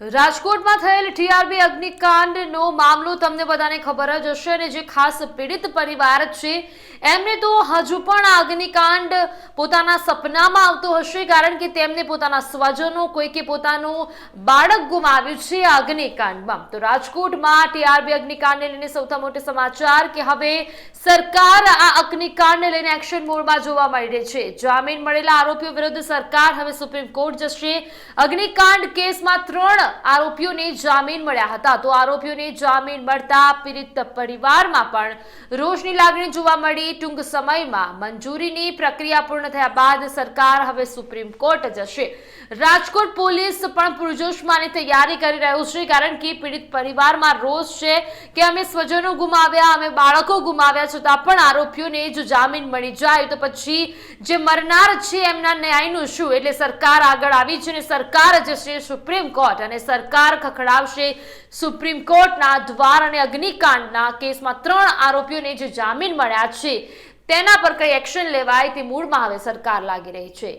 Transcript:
રાજકોટમાં થયેલ ટીઆરબી અગ્નિકાંડનો મામલો તમને બધાને ખબર જ હશે અને જે ખાસ પીડિત પરિવાર છે એમને તો હજુ પણ અગ્નિકાંડ પોતાના સપનામાં આવતો હશે, કારણ કે તેમને પોતાના સ્વજનો કોઈકે પોતાનું બાળક ગુમાવ્યું છે અગ્નિકાંડમાં. તો રાજકોટમાં ટીઆરબી અગ્નિકાંડને લઈને સૌથી મોટો સમાચાર કે હવે સરકાર આ અગ્નિકાંડને લઈને એક્શન મોડમાં જોવા મળી છે. જામીન મળેલા આરોપીઓ વિરુદ્ધ સરકાર હવે સુપ્રીમ કોર્ટ જશે. અગ્નિકાંડ કેસમાં ત્રણ આરોપીઓને જામીન મળ્યા હતા. તો આરોપીઓને જામીન મળતા પીડિત પરિવારમાં પણ રોષની લાગણી જોવા મળી ટૂંક સમયમાં મંજૂરીની પ્રક્રિયા પૂર્ણ થયા બાદ સરકાર હવે સુપ્રીમ કોર્ટ જશે. રાજકોટ પોલીસ પણ પૂરજોશમાંની તૈયારી કરી રહ્યું છે, કારણ કે પીડિત પરિવારમાં રોષ છે કે અમે સ્વજનો ગુમાવ્યા, અમે બાળકો ગુમાવ્યા છતાં પણ આરોપીઓને જો જામીન મળી જાય તો પછી જે મરનાર છે એમના ન્યાયનું શું? એટલે સરકાર આગળ આવી છે અને સરકાર જશે સુપ્રીમ કોર્ટ અને સરકાર ખખડાવશે સુપ્રીમ કોર્ટના દ્વાર અને અગ્નિકાંડના કેસમાં ત્રણ આરોપીઓને જે જામીન મળ્યા છે તેના પર કઈ એક્શન લેવાય તે મૂળમાં હવે સરકાર લાગી રહી છે.